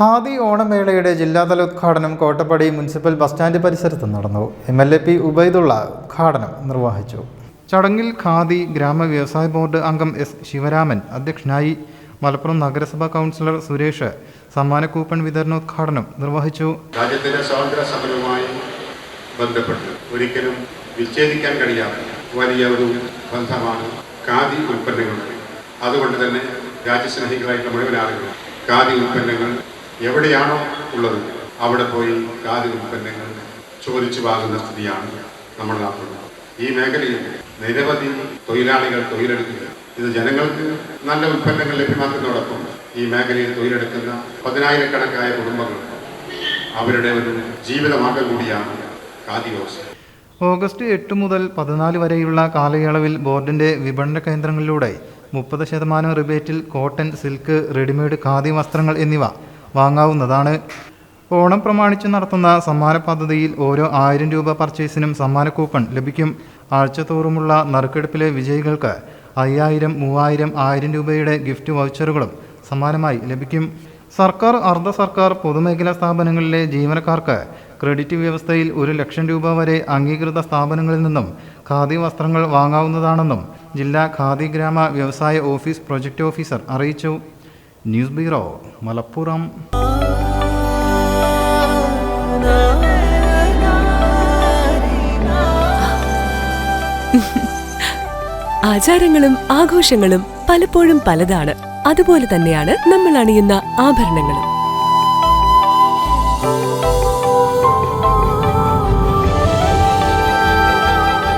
ഖാദി ഓണമേളയുടെ ജില്ലാതല ഉദ്ഘാടനം Kottappadi municipal bus stand പരിസരത്ത് നടന്നു. M L A P Ubaidulla ഉദ്ഘാടനം നിർവഹിച്ചു. ചടങ്ങിൽ ഖാദി ഗ്രാമ വ്യവസായ ബോർഡ് അംഗം എസ് ശിവരാമൻ അധ്യക്ഷനായി മലപ്പുറം നഗരസഭാ കൗൺസിലർ സുരേഷ് സമ്മാന കൂപ്പൺ വിതരണോദ്ഘാടനം നിർവഹിച്ചു. രാജ്യത്തിന്റെ സ്വാതന്ത്ര്യ സമരവുമായി ബന്ധപ്പെട്ട് ഒരിക്കലും വിച്ഛേദിക്കാൻ കഴിയാത്ത വലിയ ഒരു ബന്ധമാണ് ഖാദി ഉൽപ്പന്നങ്ങൾ അതുകൊണ്ട് തന്നെ രാജ്യസ്നേഹികളായിട്ടുള്ള മുഴുവൻ ആളുകൾ ഖാദി ഉൽപ്പന്നങ്ങൾ എവിടെയാണോ ഉള്ളത് അവിടെ പോയി ഖാദി ഉൽപ്പന്നങ്ങൾ ചോദിച്ചു വാങ്ങുന്ന സ്ഥിതിയാണ് നമ്മൾ നടത്തുന്നത് ഈ മേഖലയിൽ നിരവധി തൊഴിലാളികൾ തൊഴിലെടുക്കുക ഇത് ജനങ്ങൾക്ക് നല്ല ഉൽപ്പന്നങ്ങൾ ലഭ്യമാക്കുന്നതോടൊപ്പം ഈ മേഖലയിൽ തൊഴിലെടുക്കുന്ന പതിനായിരക്കണക്കായ കുടുംബങ്ങൾ അവരുടെ ഒരു ജീവിതമാർഗം കൂടിയാണ് ഖാദി വ്യവസായം ഓഗസ്റ്റ് എട്ട് മുതൽ പതിനാല് വരെയുള്ള കാലയളവിൽ ബോർഡിന്റെ വിപണന കേന്ദ്രങ്ങളിലൂടെ മുപ്പത് ശതമാനം റിബേറ്റിൽ കോട്ടൺ സിൽക്ക് റെഡിമെയ്ഡ് ഖാദി വസ്ത്രങ്ങൾ എന്നിവ വാങ്ങാവുന്നതാണ്. ഓണം പ്രമാണിച്ച് നടത്തുന്ന സമ്മാന പദ്ധതിയിൽ ഓരോ ആയിരം രൂപ പർച്ചേസിനും സമ്മാന കൂപ്പൺ ലഭിക്കും. ആഴ്ചതോറുമുള്ള നറുക്കെടുപ്പിലെ വിജയികൾക്ക് അയ്യായിരം മൂവായിരം ആയിരം രൂപയുടെ ഗിഫ്റ്റ് വൗച്ചറുകളും സമ്മാനമായി ലഭിക്കും. സർക്കാർ അർദ്ധ സർക്കാർ പൊതുമേഖലാ സ്ഥാപനങ്ങളിലെ ജീവനക്കാർക്ക് ക്രെഡിറ്റ് വ്യവസ്ഥയിൽ ഒരു ലക്ഷം രൂപ വരെ അംഗീകൃത സ്ഥാപനങ്ങളിൽ നിന്നും ഖാദി വസ്ത്രങ്ങൾ വാങ്ങാവുന്നതാണെന്നും ജില്ലാ ഖാദി ഗ്രാമ വ്യവസായ ഓഫീസ് പ്രൊജക്ട് ഓഫീസർ അറിയിച്ചു. News bureau Malappuram. ആചാരങ്ങളും ആഘോഷങ്ങളും പലപ്പോഴും പലതാണ്. അതുപോലെ തന്നെയാണ് നമ്മൾ അണിയുന്ന ആഭരണങ്ങളും.